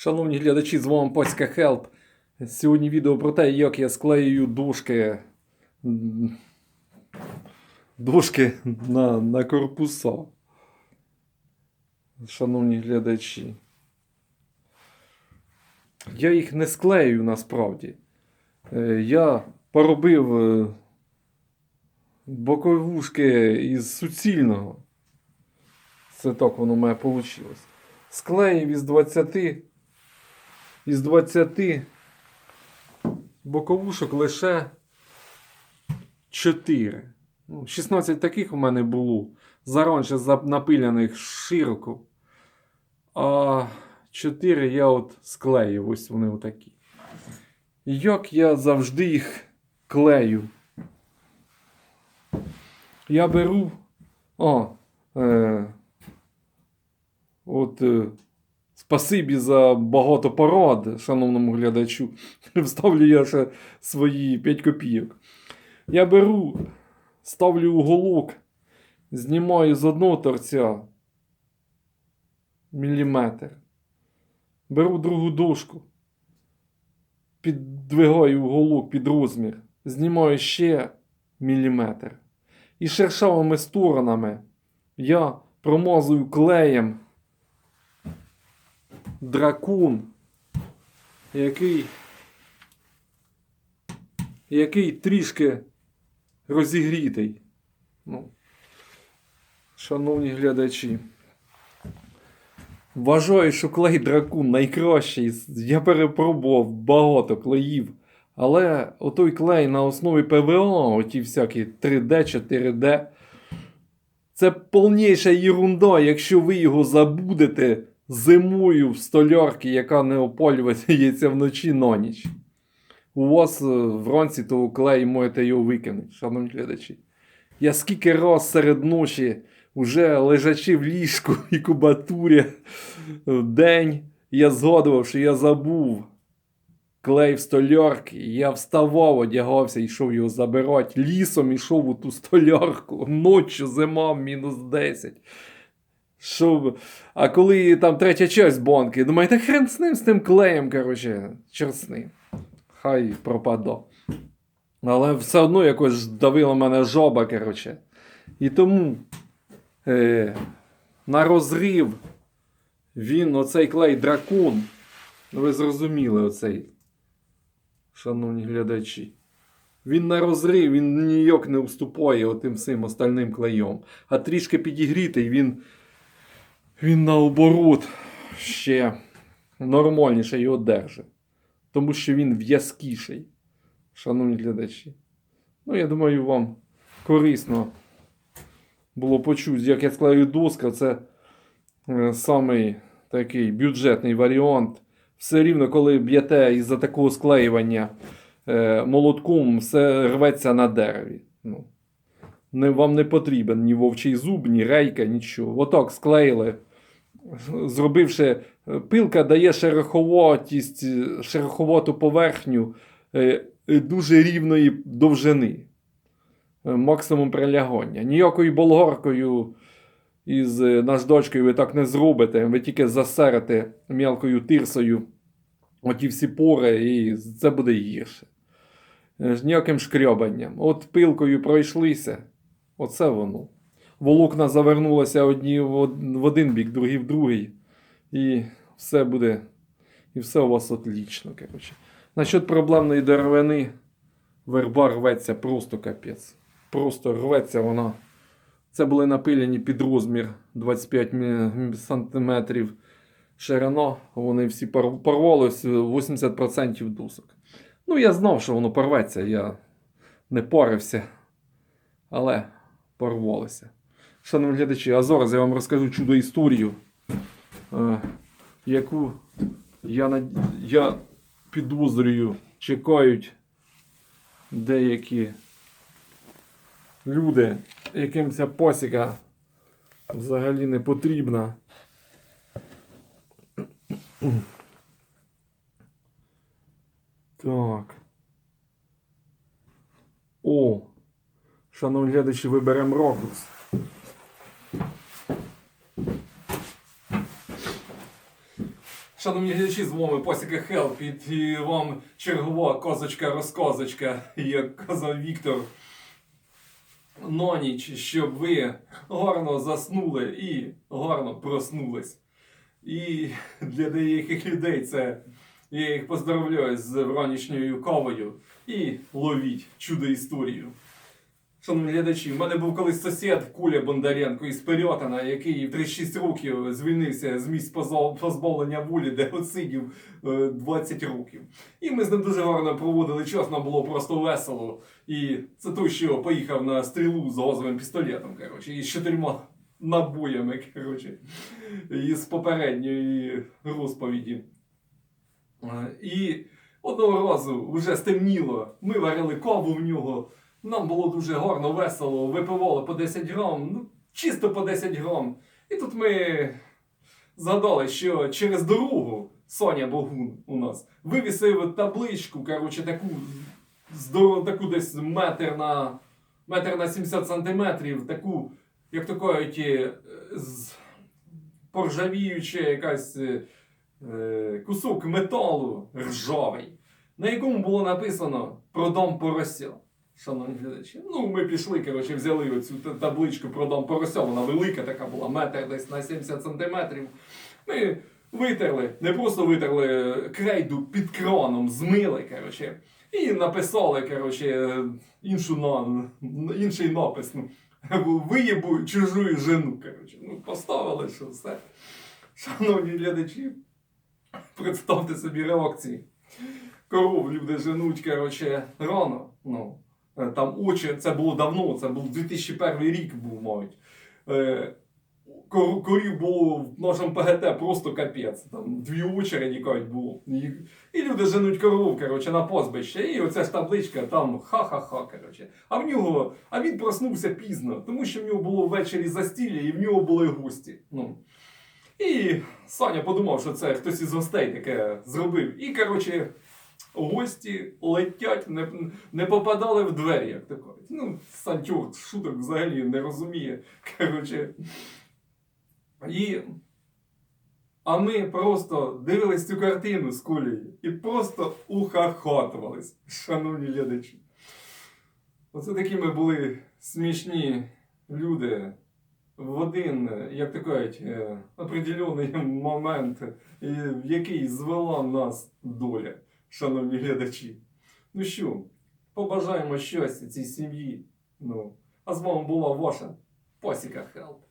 Шановні глядачі, з вами Паська Хелп. Сьогодні відео про те, як я склеюю дужки. Дужки на, на корпуса. Шановні глядачі. Я їх не склею насправді. Е, Я поробив е, боковушки із суцільного. Це так воно в мене вийшло. Склеїв із 20 із 20 боковушок лише 4. Ну, 16 таких у мене було. Заранше напиляних широко. А 4 я от склеїв. Ось вони отакі. Як я завжди їх клею. Я беру. О, е, от. Е, Спасибі за багато порад, шановному глядачу. Вставлю я ще свої 5 копійок. Я беру, ставлю уголок, знімаю з одного торця міліметр. Беру другу дошку, піддвигаю уголок під розмір, знімаю ще міліметр. І шершавими сторонами я промазую клеєм дракун, який, який трішки розігрітий. Ну, шановні глядачі. Вважаю, що клей дракун найкращий. Я перепробував багато клеїв. Але отой клей на основі ПВА, оті всякі 3D, 4D. Це повніша єрунда, якщо ви його забудете зимою в столярці, яка не опалюється вночі на ніч. У вас е, вранці того клей можете його викинути, шановні глядачі. Я скільки раз серед ночі, уже лежачи в ліжку і кубатурі в день, я згадував, що я забув клей в столярці. Я вставав, одягався, йшов його забирати. Лісом йшов у ту столярку. Ночі зима мінус 10. Щоб... А коли там третя часть банки, думаю, та хрен з ним, з тим клеєм, коротше, чорт. Хай пропада. Але все одно якось давила мене жоба, коротше. І тому е, на розрив він, оцей клей дракон. Ви зрозуміли оцей, шановні глядачі. Він на розрив, він ніяк не уступає отим всім остальним клеєм. А трішки підігрітий, він він наоборот ще нормальніше його держить. Тому що він в'язкіший, шановні глядачі. Ну, я думаю, вам корисно було почути, як я склею доска. Це е, самий такий бюджетний варіант. Все рівно, коли б'єте із-за такого склеювання е, молотком, все рветься на дереві. Ну, не, вам не потрібен ні вовчий зуб, ні рейка, нічого. Отак склеїли зробивши е, пилка дає шероховатість, е, шероховату поверхню е, дуже рівної довжини. Максимум прилягання. Ніякою болгаркою із е, наждачкою ви так не зробите. Ви тільки засерете мілкою тирсою оті всі пори, і це буде гірше. Ж Ніяким шкрябанням. От пилкою пройшлися. Оце воно волокна завернулися одні в один бік, другі в другий. І все буде. І все у вас отлічно. Коротше. Насчет проблемної деревини, верба рветься просто капець. Просто рветься вона. Це були напилені під розмір 25 см ширина. Вони всі пор- порвались 80% досок. Ну, я знав, що воно порветься, я не порився. Але порвалося. Шановні глядачі, а зараз я вам розкажу чудо історію, е, яку я, я підозрюю, чекають деякі люди, яким ця посіка взагалі не потрібна. Так. О, шановні глядачі, виберемо ракурс. Шановні глядачі, з вами Посіка Хелп і- вам чергова козочка-розкозочка, як казав Віктор. На ніч, щоб ви гарно заснули і гарно проснулись. І для деяких людей це я їх поздравляю з вранішньою кавою і ловіть чудо історію. Шановні глядачі, в мене був колись сусід Куля Бондаренко із Перьотина, який в 36 років звільнився з місць позбавлення волі, де отсидів е, 20 років. І ми з ним дуже гарно проводили час, нам було просто весело. І це той, що поїхав на стрілу з газовим пістолетом, коротше, і чотирма набоями, коротше, із попередньої розповіді. Е, І одного разу вже стемніло, ми варили каву в нього. Нам було дуже гарно, весело, випивали по 10 грам, ну, чисто по 10 грам. І тут ми згадали, що через дорогу Соня Богун у нас вивісив табличку, коротше, таку, таку десь метр на, метр на 70 сантиметрів, таку, як то кажуть, е, поржавіюча якась е, е, кусок металу ржавий, на якому було написано «Продам порося». Шановні глядачі, ну ми пішли, коротше, взяли оцю та- табличку «Продам порося», вона велика така була, метр десь на 70 сантиметрів. Ми витерли, не просто витерли крейду під краном, змили, коротше, і написали, коротше, іншу на, інший напис. Ну, виєбу чужу жену, коротше. Ну, поставили, що все. Шановні глядачі, представте собі реакції. Коров люди женуть, коротше, рано. Ну, е, там очі, це було давно, це був 2001 рік був, мабуть. Е, Корів було в нашому ПГТ просто капець. Там дві очереді кажуть, було. І люди женуть коров, коротше, на позбище. І оця ж табличка там ха-ха-ха. коротше. А в нього, а він проснувся пізно, тому що в нього було ввечері застілля і в нього були гості. Ну. І Саня подумав, що це хтось із гостей таке зробив. І, коротше, гості летять, не, не попадали в двері, як то. Ну, Сантюр шуток взагалі не розуміє. Коротше. І... А ми просто дивились цю картину з кулею і просто ухахатувались, шановні глядачі. Оце такі ми були смішні люди в один, як то кажуть, е, определений момент, який звела нас доля, шановні глядачі. Ну що, побажаємо щастя цій сім'ї. Ну, а з вами була ваша Посіка Хелп.